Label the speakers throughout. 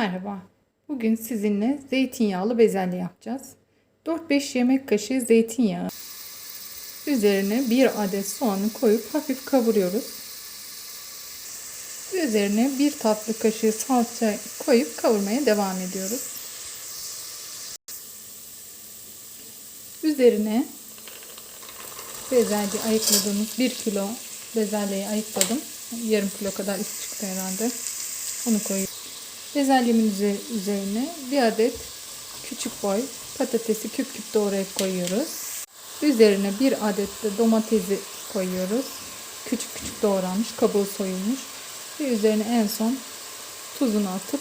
Speaker 1: Merhaba. Bugün sizinle zeytinyağlı bezelye yapacağız. 4-5 yemek kaşığı zeytinyağı. Üzerine bir adet soğanı koyup hafif kavuruyoruz. Üzerine bir tatlı kaşığı salça koyup kavurmaya devam ediyoruz. Üzerine bezelye ayıkladığımız 1 kilo bezelyeyi ayıkladım. Yarım kilo kadar üst çıktı herhalde. Onu koyuyorum. Bezelyemin üze- üzerine bir adet küçük boy patatesi küp küp doğrayıp koyuyoruz. Üzerine bir adet de domatesi koyuyoruz. Küçük küçük doğranmış, kabuğu soyulmuş. Ve üzerine en son tuzunu atıp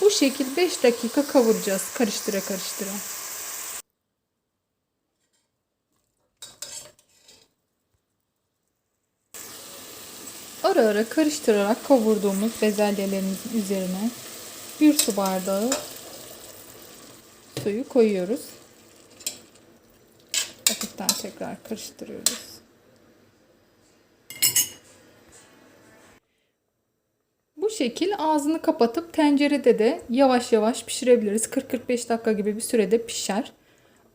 Speaker 1: bu şekil 5 dakika kavuracağız karıştıra karıştıra. Ara ara karıştırarak kavurduğumuz bezelyelerimizin üzerine bir su bardağı suyu koyuyoruz. Hafiften tekrar karıştırıyoruz. Bu şekil ağzını kapatıp tencerede de yavaş yavaş pişirebiliriz. 40-45 dakika gibi bir sürede pişer.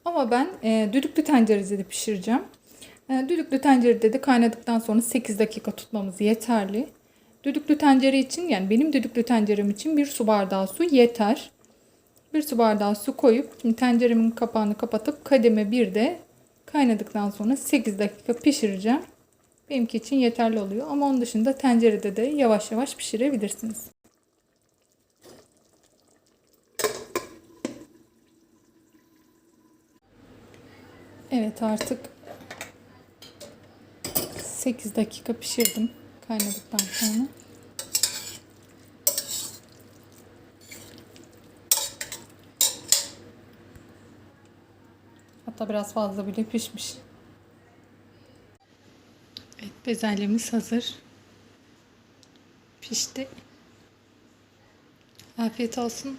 Speaker 1: Ama ben e, düdüklü tencerede de pişireceğim. E, düdüklü tencerede de kaynadıktan sonra 8 dakika tutmamız yeterli. Düdüklü tencere için yani benim düdüklü tencerem için bir su bardağı su yeter. Bir su bardağı su koyup şimdi tenceremin kapağını kapatıp kademe bir de kaynadıktan sonra 8 dakika pişireceğim. Benimki için yeterli oluyor ama onun dışında tencerede de yavaş yavaş pişirebilirsiniz. Evet artık 8 dakika pişirdim kaynadıktan sonra. Hatta biraz fazla bile pişmiş. Evet bezelyemiz hazır. Pişti. Afiyet olsun.